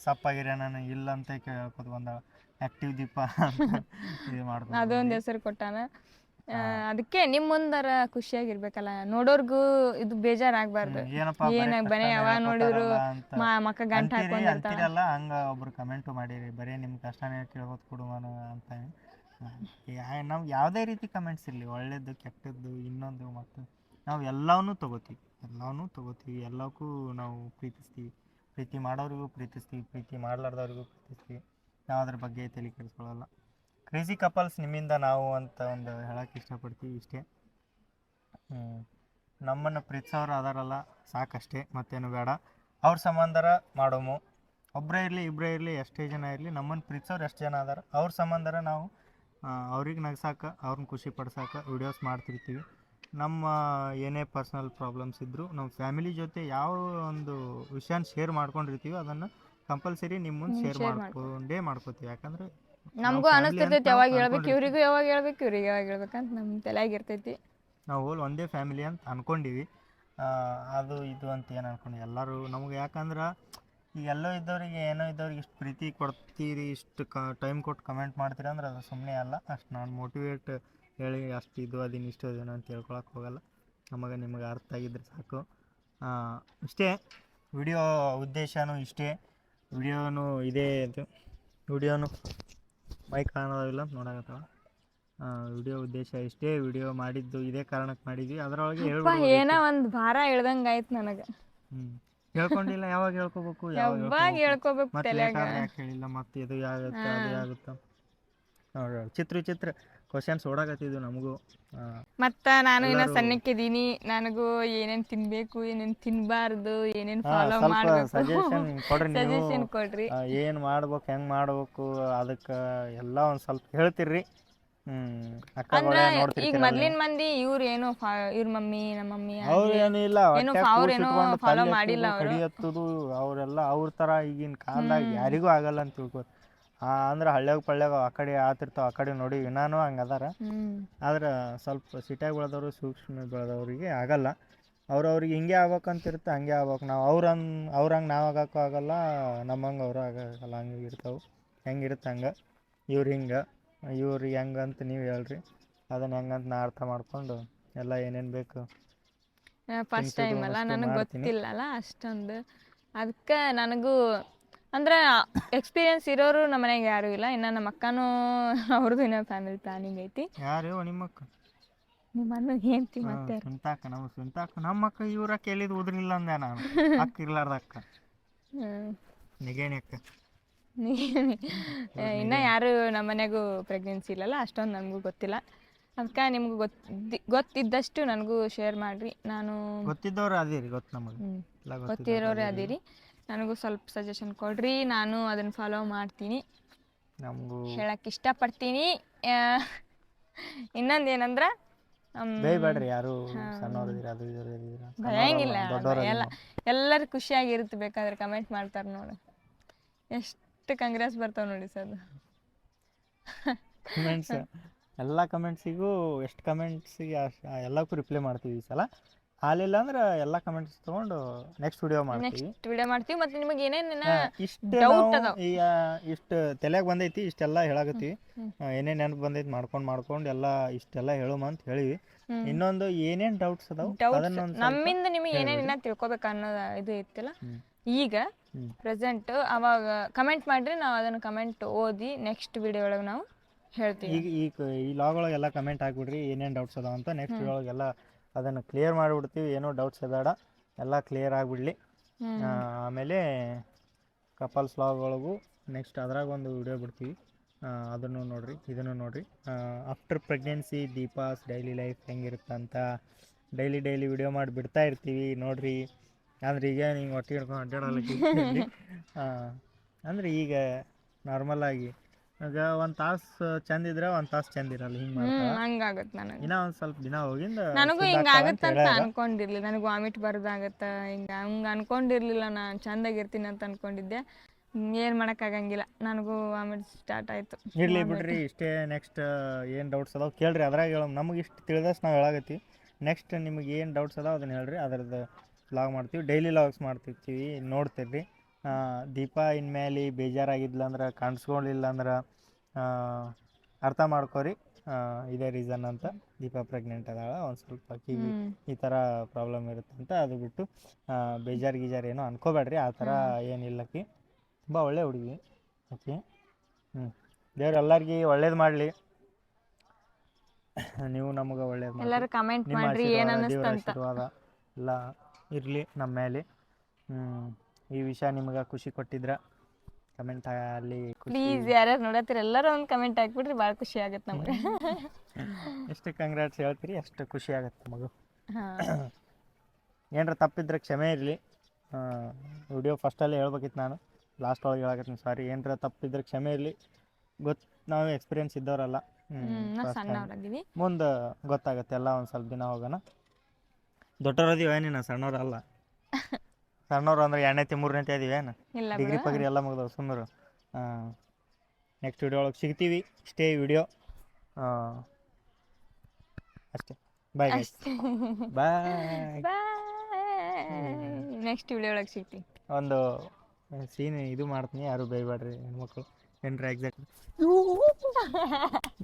ಸಪ್ಪಾಗಿರ ನಾನು ಇಲ್ಲ ಅಂತ ಕೇಳ್ಕೊತ ಬಂದಾಳ. ಆಕ್ಟಿವ್ ದೀಪ ಇದು ಮಾಡ್ಕೊಂಡು ಅದೊಂದು ಹೆಸರು ಕೊಟ್ಟಾನ. ಅದಕ್ಕೆ ನಿಮ್ಮ ಮುಂದರ ಖುಷಿಯಾಗಿರ್ಬೇಕಲ್ಲ. ನೋಡೋರ್ಗೂ ಇದು ಬೇಜಾರಾಗ್ಬಾರ್ದು. ಏನಪ್ಪ ಏನಾಗ ಬರೀ ನೋಡಿದ್ರು ಮಕ್ಕ ಗಂಟ ಅಂತೀರಲ್ಲ ಹಂಗ ಒಬ್ರು ಕಮೆಂಟು ಮಾಡಿರಿ ಬರೀ ನಿಮ್ ಕಷ್ಟನೇ ಕೇಳ್ಬೋದು ಕೊಡುವನು ಅಂತ. ನಾವು ಯಾವುದೇ ರೀತಿ ಕಮೆಂಟ್ಸ್ ಇರಲಿ ಒಳ್ಳೇದು ಕೆಟ್ಟದ್ದು ಇನ್ನೊಂದು ಮತ್ತು ನಾವು ಎಲ್ಲವನ್ನೂ ತಗೋತೀವಿ. ಎಲ್ಲವನ್ನೂ ತಗೋತೀವಿ. ಎಲ್ಲಕ್ಕೂ ನಾವು ಪ್ರೀತಿಸ್ತೀವಿ. ಪ್ರೀತಿ ಮಾಡೋರಿಗೂ ಪ್ರೀತಿಸ್ತೀವಿ. ಪ್ರೀತಿ ಮಾಡ್ಲಾರ್ದವ್ರಿಗೂ ಪ್ರೀತಿಸ್ತೀವಿ. ನಾವು ಅದ್ರ ಬಗ್ಗೆ ತಲೆ ಕೆಡಿಸ್ಕೊಳ್ಳಲ್ಲ. ಕ್ರೇಜಿ ಕಪಲ್ಸ್ ನಿಮ್ಮಿಂದ ನಾವು ಅಂತ ಒಂದು ಹೇಳಕ್ಕೆ ಇಷ್ಟಪಡ್ತೀವಿ ಇಷ್ಟೇ. ನಮ್ಮನ್ನು ಪ್ರೀತಿಸೋರು ಅದಾರಲ್ಲ ಸಾಕಷ್ಟೇ ಮತ್ತೇನು ಬೇಡ. ಅವ್ರ ಸಂಬಂಧರ ಮಾಡೋಮು. ಒಬ್ಬರೇ ಇರಲಿ ಇಬ್ಬರೇ ಇರಲಿ ಎಷ್ಟೇ ಜನ ಇರಲಿ ನಮ್ಮನ್ನು ಪ್ರೀತಿಸೋರು ಎಷ್ಟು ಜನ ಅದಾರ ಅವ್ರ ಸಂಬಂಧರ ನಾವು ಅವ್ರಿಗೆ ನಗ್ಸಾಕ ಅವ್ರನ್ನ ಖುಷಿ ಪಡ್ಸಾಕ ವಿಡಿಯೋಸ್ ಮಾಡ್ತಿರ್ತೀವಿ. ನಮ್ಮ ಏನೇ ಪರ್ಸ್ನಲ್ ಪ್ರಾಬ್ಲಮ್ಸ್ ಇದ್ದರೂ ನಮ್ಮ ಫ್ಯಾಮಿಲಿ ಜೊತೆ ಯಾವ ಒಂದು ವಿಷಯನ ಶೇರ್ ಮಾಡ್ಕೊಂಡಿರ್ತೀವಿ ಅದನ್ನು ಕಂಪಲ್ಸರಿ ನಿಮ್ಮ ಮುಂದೆ ಶೇರ್ ಮಾಡ್ಕೊಂಡೇ ಮಾಡ್ಕೋತೀವಿ. ಯಾಕಂದ್ರೆ ನಮಗೂ ಅನಿಸ್ತಿರ್ತೈತಿ ಯಾವಾಗ ಹೇಳ್ಬೇಕು ಇವರಿಗೂ ಇವ್ರಿಗೂ ಯಾವಾಗ ಹೇಳ್ಬೇಕು ಇವ್ರಿಗೆ ಯಾವಾಗ ಹೇಳ್ಬೇಕಂತ ನಮ್ಮ ತಲೆಯಾಗ ಇರ್ತೈತಿ. ನಾವು ಹೋಲ್ ಒಂದೇ ಫ್ಯಾಮಿಲಿ ಅಂತ ಅನ್ಕೊಂಡಿವಿ ಆ, ಅದು ಇದು ಅಂತ ಏನು ಅನ್ಕೊಂಡು ಎಲ್ಲರೂ ನಮ್ಗೆ ಯಾಕಂದ್ರೆ ಈಗ ಎಲ್ಲೋ ಇದ್ದವ್ರಿಗೆ ಏನೋ ಇದ್ದವ್ರಿಗೆ ಇಷ್ಟು ಪ್ರೀತಿ ಕೊಡ್ತೀರಿ ಇಷ್ಟು ಕ ಟೈಮ್ ಕೊಟ್ಟು ಕಮೆಂಟ್ ಮಾಡ್ತೀರಿ ಅಂದ್ರೆ ಅದು ಸುಮ್ಮನೆ ಅಲ್ಲ. ಅಷ್ಟು ನಾನು ಮೋಟಿವೇಟ್ ಹೇಳಿ ಅಷ್ಟು ಇದು ಅದೀನಿ ಇಷ್ಟು ಅದೇನೋ ಅಂತ ಹೇಳ್ಕೊಳಕ್ಕೆ ಹೋಗಲ್ಲ. ನಮಗೆ ನಿಮಗೆ ಅರ್ಥ ಆಗಿದ್ರೆ ಸಾಕು. ಆ, ಇಷ್ಟೇ. ವಿಡಿಯೋ ಉದ್ದೇಶನೂ ಇಷ್ಟೇ. ವಿಡಿಯೋನು ಇದೇ ಇದು. ವಿಡಿಯೋನು ಮೈಕ್ ಕಾಣೋದಿಲ್ಲ ನೋಡಕತ್ತಾವ ವಿಡಿಯೋ ಉದ್ದೇಶ ಇಷ್ಟೇ ವಿಡಿಯೋ ಮಾಡಿದ್ದು ಇದೇ ಕಾರಣಕ್ಕೆ ಮಾಡಿದ್ವಿ. ಅದರೊಳಗೆ ಅಪ್ಪ ಹೇಳ್ಬಿಡ್ಬೋದಿತ್ತು. ಏನೋ ಒಂದ್ ಭಾರ ಇಳ್ದಂಗ ಆಯ್ತು ನನಗ. ಹ್ಮ್. ಹೇಳ್ಕೊಂಡಿಲ್ಲ ಯಾವಾಗ ಹೇಳ್ಕೋಬೇಕು ಯಾವಾಗ ಹೇಳ್ಕೋಬೇಕು? ಮತ್ತೆ ತಲೆಯಾಗ? ಯಾಕೆ ಹೇಳಿಲ್ಲ? ಮತ್ತೆ ಇದು ಆಗುತ್ತೆ ಅದು ಆಗುತ್ತೆ ನೋಡ್ರಿ ಚಿತ್ರ ಚಿತ್ರ ಕ್ವಶನ್ಸ್ ಓಡಾಕತ್ತಿದ್ವು ನಮಗೂ. ಮತ್ತ ನಾನು ಇನ್ನ ಸಣ್ಣಕ್ಕಿದ್ದೀನಿ. ಸಣ್ಣಕ್ಕಿದೀನಿ ನನಗೂ ಏನೇನ್ ತಿನ್ಬೇಕು ಏನೇನ್ ತಿನ್ಬಾರ್ದು ಏನೇನ್ ಫಾಲೋ ಮಾಡ್ಬೇಕು. ಸಜೆಷನ್ ಕೊಡ್ರಿ ನೀವು. ಸಜೆಷನ್ ಕೊಡ್ರಿ. ಆ, ಏನ್ ಮಾಡ್ಬೇಕು ಹೆಂಗ್ ಮಾಡ್ಬೇಕು ಅದಕ್ಕೆ ಎಲ್ಲ ಒಂದ್ ಸ್ವಲ್ಪ ಹೇಳ್ತಿರ್ರಿ. ಹ್ಮ್ ಅಕ್ಕ ಅಂದ್ರ ಈಗ ಮೊದ್ಲಿನ ಮಂದಿ ಇವ್ರ ಏನೋ ಇವ್ರ ಮಮ್ಮಿ ನಮ್ಮ ಮಮ್ಮಿ ಅವ್ರು ಇಲ್ಲ ಏನು ಹೊಟ್ಯಾಗ್ ಅವ್ರ್ ಕೂಸ್ ಏನೋ ಇಟ್ಕೊಂಡು follow ಪಲ್ಯ ಮಾಡಿಲ್ಲ ಎತ್ತುದು, ಅವ್ರು. ಕಡಿ ಎತ್ತುದು ಅವರೆಲ್ಲ ಅವ್ರ ತರ ಈಗಿನ ಕಾಲದಾಗ ಯಾರಿಗೂ ಆಗಲ್ಲ ಅಂತ ತಿಳ್ಕೊ ಅಂದ್ರೆ ಹಳ್ಳ್ಯಾಗ ಪಳ್ಳ್ಯಾಗ ಆ ಕಡೆ ಆತಿರ್ತಾವ ಆ ಕಡೆ ನೋಡಿ ನಾನು ಹಂಗ ಅದಾರ. ಹ್ಮ್. ಆದ್ರೆ ಸ್ವಲ್ಪ ಸಿಟಿಯಾಗ ಬೆಳೆದವರು ಸೂಕ್ಷ್ಮ ಬೆಳೆದವ್ರಿಗೆ ಆಗಲ್ಲ. ಅವ್ರವ್ರಿಗೆ ಹಿಂಗೆ ಆಗ್ಬೇಕಂತ ಇರುತ್ತೆ ಹಂಗೆ ಆಗ್ಬೇಕು. ನಾವು ಅವ್ರ ಅವ್ರಂಗೆ ನಾವು ಆಗಕ್ಕೂ ಆಗಲ್ಲ ನಮ್ಮಂಗೆ ಅವರು ಆಗಲ್ಲ ಹಂಗೆ ಇರ್ತಾವೆ. ಹೆಂಗಿರುತ್ತೆ ಹಂಗೆ? ಇವ್ರು ಹಿಂಗೆ ಇವ್ರು ಹೆಂಗಂತ ನೀವು ಹೇಳ್ರಿ. ಅದನ್ನ ಹೆಂಗಂತ ನಾ ಅರ್ಥ ಮಾಡ್ಕೊಂಡು ಎಲ್ಲ ಏನೇನು ಬೇಕು ಫಸ್ಟ್ ಟೈಮ್ ಅಲ್ಲ ನನಗೆ. ಗೊತ್ತಿಲ್ಲಲ್ಲ ಅಷ್ಟೊಂದು. ಅದಕ್ಕೆ ನನಗೂ ಅಂದ್ರೆ ಎಕ್ಸ್ಪೀರಿಯನ್ಸ್ ಇರೋರು ನಮ್ಮ ಮನೆಗೆ ಯಾರು ಇಲ್ಲ. ಇನ್ನು ನಮ್ಮ ಅಕ್ಕನೂ ಅವ್ರದ್ದು ಇನ್ನೂ ಫ್ಯಾಮಿಲಿ ಪ್ಲಾನಿಂಗ್ ಐತಿ. ಯಾರು? ನಿಮ್ಮಕ್ಕ ನಿಮ್ಮ ಅಣ್ಣ ಹೆಂಡತಿ ಮತ್ತೆ? ಸುಂತಾಕ ನಮ್ಮ ಸುಂತಾಕ ನಮ್ಮ ಅಕ್ಕ ಇವ್ರ ಕೇಳಿದ್ ಉದ್ರಿಲ್ಲ ಅಂದೆ ನಾನು. ಅಕ್ಕ ಇರ್ಲಾರ್ದ ಅಕ್ಕ. ನಿಗೇಣಿ ಅಕ್ಕ. ಇನ್ನ ಯಾರು ನಮ್ಮ ಮನೆಗೂ ಪ್ರೆಗ್ನೆನ್ಸಿ ಇಲ್ಲಲ್ಲ ಅಷ್ಟೊಂದು ನನಗೂ ಗೊತ್ತಿಲ್ಲ. ಅದಕ್ಕೆ ನಿಮ್ಗೆ ಗೊತ್ತಿ ಗೊತ್ತಿದ್ದಷ್ಟು ನನಗೂ ಶೇರ್ ಮಾಡ್ರಿ. ನಾನು ಗೊತ್ತಿದ್ದವ್ರು ಅದಿರಿ ಗೊತ್ತು ನಮಗೆ. ಗೊತ್ತಿರೋರೇ ಅದಿರಿ. ನನಗೂ ಸ್ವಲ್ಪ ಸಜೆಷನ್ ಕೊಡ್ರಿ ನಾನು ಅದನ್ನ ಫಾಲೋ ಮಾಡ್ತೀನಿ. ನಮಗೂ ಹೇಳಕ್ಕೆ ಇಷ್ಟಪಡ್ತೀನಿ. ಇನ್ನೊಂದು ಏನಂದ್ರ ಬೇಯ್ಬೇಡ್ರಿ ಯಾರು ಸಣ್ಣವ್ರು ಇದೀರ ಅದು ಇದ್ರು ಭಯಂಗಿಲ್ಲ ಎಲ್ಲ ಎಲ್ಲರೂ ಖುಷಿಯಾಗಿರುತ್ತೆ ಬೇಕಾದ್ರೆ ಕಮೆಂಟ್ ಮಾಡ್ತಾರೆ ನೋಡು. ಎಷ್ಟು ಕಾಂಗ್ರೆಸ್ ಬರ್ತಾವ ನೋಡಿ ಸರ್. ಕಮೆಂಟ್ಸ್ ಎಲ್ಲ ಕಮೆಂಟ್ಸಿಗೂ ಎಷ್ಟು ಕಮೆಂಟ್ಸಿಗೆ ಎಲ್ಲಕ್ಕೂ ರಿಪ್ಲೈ ಮಾಡ್ತೀವಿ ಈ ಸಲ. ಹಾಲಿಲ್ಲ ಅಂದ್ರೆ ಎಲ್ಲ ಕಮೆಂಟ್ಸ್ ತಗೊಂಡು ನೆಕ್ಸ್ಟ್ ವಿಡಿಯೋ ಮಾಡ್ತೀವಿ. ನೆಕ್ಸ್ಟ್ ವಿಡಿಯೋ ಮಾಡ್ತೀವಿ ಮತ್ತೆ ನಿಮಗೆ ಏನೇನು ಇಷ್ಟ ಇಷ್ಟ ತಲೆಯಾಗ ಬಂದೈತಿ ಇಷ್ಟೆಲ್ಲ ಹೇಳಾಕತ್ತೀವಿ. ಏನೇನ್ ನೆನಪು ಬಂದೈತಿ ಮಾಡ್ಕೊಂಡು ಮಾಡ್ಕೊಂಡು ಎಲ್ಲ ಇಷ್ಟೆಲ್ಲ ಹೇಳುಮ ಅಂತ ಹೇಳಿವಿ. ಇನ್ನೊಂದು ಏನೇನು ಡೌಟ್ಸ್ ಅದಾವ ನಮ್ಮಿಂದ ನಿಮಗೆ ಏನೇನು ತಿಳ್ಕೊಬೇಕು ಅನ್ನೋದು ಇದು ಇತ್ತಲ್ಲ? ಈಗ ಪ್ರೆಸೆಂಟ್ ಅವಾಗ ಕಮೆಂಟ್ ಮಾಡ್ರಿ ನಾವು ಅದನ್ನ ಕಮೆಂಟ್ ಓದಿ ನೆಕ್ಸ್ಟ್ ವಿಡಿಯೋ ಒಳಗೆ ನಾವು ಹೇಳ್ತೀವಿ. ಈಗ ಈ ಲಾಗ್ ಒಳಗೆ ಎಲ್ಲ ಕಮೆಂಟ್ ಹಾಕ್ಬಿಡ್ರಿ ಏನೇನ್ ಡೌಟ್ಸ್ ಅದಾವ ಅಂತ ನೆಕ್ಸ್ಟ್ ಒಳಗೆಲ್ಲ ಅದನ್ನು ಕ್ಲಿಯರ್ ಮಾಡಿಬಿಡ್ತೀವಿ ಏನೋ ಡೌಟ್ಸ್ ಬೇಡ. ಎಲ್ಲ ಕ್ಲಿಯರ್ ಆಗಿಬಿಡ್ಲಿ. ಆಮೇಲೆ ಕಪಲ್ ಫ್ಲಾಗ್ ಒಳಗೂ ನೆಕ್ಸ್ಟ್ ಅದ್ರಾಗ ಒಂದು ವಿಡಿಯೋ ಬಿಡ್ತೀವಿ. ಅದನ್ನು ನೋಡ್ರಿ ಇದನ್ನು ನೋಡ್ರಿ. After pregnancy Deepa's daily life ಹೆಂಗಿರುತ್ತೆ ಅಂತ ಡೈಲಿ ಡೈಲಿ ವಿಡಿಯೋ ಮಾಡಿ ಬಿಡ್ತಾ ಇರ್ತೀವಿ ನೋಡ್ರಿ. ಅಂದ್ರೆ ಈಗ ಹಿಂಗೆ ಹೊಟ್ಟೆ ಹಿಡ್ಕೊಂಡು ಅಡ್ಡಾಡಲಿಕ್ಕೆ ಅಂದ್ರೆ ಈಗ ನಾರ್ಮಲ್ ಆಗಿ ಈಗ ಒಂದು ತಾಸು ಚಂದ ಇದ್ರೆ ಒಂದು ತಾಸು ಚಂದ ಇರಲ್ಲ ಹಿಂಗೆ ಹ್ಮ್ ಹಂಗಾಗತ್ತೆ ನನಗೆ. ಇನ್ನ ಒಂದು ಸ್ವಲ್ಪ ದಿನ ಹೋಗಿಂದ ನನಗೂ ಹಿಂಗ ಆಗತ್ತ ಅಂತ. ಅನ್ಕೊಂಡಿರ್ಲಿಲ್ಲ. ನನಗೆ ವಾಮಿಟ್ ಬರ್ದಾಗತ್ತ ಹಿಂಗ ಹಂಗ ಅನ್ಕೊಂಡಿರ್ಲಿಲ್ಲ ನಾನು. ಚಂದಾಗಿರ್ತೀನಿ ಅಂತ ಅನ್ಕೊಂಡಿದ್ದೆ. ಏನ್ ಮಾಡಕ್ ಆಗಂಗಿಲ್ಲ. ನನಗೂ ವಾಮಿಟ್ ಸ್ಟಾರ್ಟ್ ಆಯ್ತು. ಇರ್ಲಿ ಬಿಡ್ರಿ ಇಷ್ಟೇ ನೆಕ್ಸ್ಟ್ ಏನು ಡೌಟ್ಸ್ ಅದಾವ ಕೇಳ್ರಿ ಅದ್ರಾಗ ಹೇಳೋ ನಮಗೆ ಇಷ್ಟು ತಿಳಿದಷ್ಟು ನಾವು ಹೇಳಾಗತಿ ನೆಕ್ಸ್ಟ್ ನಿಮಗೆ ಏನು ಡೌಟ್ಸ್ ಅದಾವ ಅದನ್ನ ಹೇಳ್ರಿ. ಅದ್ರದ್ದು ಲಾಗ್ ಮಾಡ್ತೀವಿ. ಡೈಲಿ ಲಾಗ್ಸ್ ಮಾಡ್ತಿರ್ತೀವಿ. ನೋಡ್ತಿರ್ರಿ. ಆ, ದೀಪಾ ಇನ್ಮೇಲೆ ಬೇಜಾರಾಗಿದ್ಲ ಅಂದ್ರೆ ಕಾಣಿಸ್ಕೊಳ್ಳಿಲ್ಲ ಅಂದ್ರೆ ಅರ್ಥ ಮಾಡ್ಕೊರಿ. ಇದೇ ರೀಸನ್ ಅಂತ ದೀಪ ಪ್ರೆಗ್ನೆಂಟ್ ಅದಾಳ ಒಂದು ಸ್ವಲ್ಪ ಕಿವಿ ಈ ಥರ ಪ್ರಾಬ್ಲಮ್ ಇರುತ್ತೆ ಅಂತ ಅದು ಬಿಟ್ಟು ಬೇಜಾರು ಗೀಜಾರು ಏನೋ ಅನ್ಕೋಬೇಡ್ರಿ ಆ ಥರ ಏನಿಲ್ಲಕಿ ತುಂಬ ಒಳ್ಳೆ ಹುಡುಗಿ ಓಕೆ ಹ್ಞೂ ದೇವ್ರು ಎಲ್ಲರಿಗೆ ಒಳ್ಳೇದು ಮಾಡಲಿ. ನೀವು ನಮಗೆ ಒಳ್ಳೇದು ಮಾಡಿ ಎಲ್ಲರೂ ಕಮೆಂಟ್ ಮಾಡ್ರಿ ಏನ್ ಆಶೀರ್ವಾದ ಎಲ್ಲ ಇರಲಿ ನಮ್ಮ ಮೇಲೆ. ಹ್ಞೂ ಈ ವಿಷಯ ನಿಮ್ಗೆ ಖುಷಿ ಕೊಟ್ಟಿದ್ರ? ಕಮೆಂಟ್ ಅಲ್ಲಿ ಪ್ಲೀಸ್ ಯಾರ್ಯಾರು ನೋಡತ್ತೀರ ಎಲ್ಲರೂ ಒಂದು ಕಮೆಂಟ್ ಹಾಕ್ಬಿಡ್ರಿ ಭಾಳ ಖುಷಿ ಆಗುತ್ತೆ ನಮಗೆ. ಎಷ್ಟು ಕಂಗ್ರಾಟ್ಸ್ ಹೇಳ್ತೀರಿ ಅಷ್ಟು ಖುಷಿ ಆಗುತ್ತೆ ಮಗು ಏನಾರ ತಪ್ಪಿದ್ರೆ ಕ್ಷಮೆ ಇರಲಿ. ವಿಡಿಯೋ ಫಸ್ಟಲ್ಲಿ ಹೇಳ್ಬೇಕಿತ್ತು ನಾನು. ಲಾಸ್ಟ್ ಒಳಗೆ ಹೇಳಕತ್ತೀನಿ ಸಾರಿ ಏನರ ತಪ್ಪಿದ್ರೆ ಕ್ಷಮೆ ಇರಲಿ. ಗೊತ್ತು ನಾವು ಎಕ್ಸ್ಪೀರಿಯನ್ಸ್ ಇದ್ದವರಲ್ಲ. ಮುಂದೆ ಗೊತ್ತಾಗತ್ತೆ ಎಲ್ಲ ಒಂದು ಸ್ವಲ್ಪ ದಿನ ಹೋಗೋಣ. ದೊಡ್ಡವ್ರದೀವಿ ಏನಿನ ಸಣ್ಣವ್ರಲ್ಲ ಸಣ್ಣವ್ರು ಅಂದ್ರೆ ಎರಡನೇತಿ ಮೂರನೇತಿ ಅದೀವಿ ಏನು? ಇಲ್ಲ ಡಿಗ್ರಿ. ಪಗ್ರಿ ಎಲ್ಲ ಮುಗಿದವು ಸುಮ್ಮರು ನೆಕ್ಸ್ಟ್ ವಿಡಿಯೋ ಒಳಗೆ ಸಿಗ್ತೀವಿ. ಸ್ಟೇ ವಿಡಿಯೋ ಅಷ್ಟೇ. ಬಾಯ್ ಅಷ್ಟೇ. ಬಾಯ್ ಬಾಯ್ ನೆಕ್ಸ್ಟ್ ವಿಡಿಯೋ ಒಳಗೆ ಸಿಗ್ತೀವಿ ಒಂದು ಸೀನ್ ಇದು ಮಾಡ್ತೀನಿ. ಯಾರು ಬೈಬೇಡ್ರಿ ಹೆಣ್ಮಕ್ಳು. ಎಂಟ್ರಿ ಎಕ್ಸಾಕ್ಟ್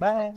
ಬಾಯ್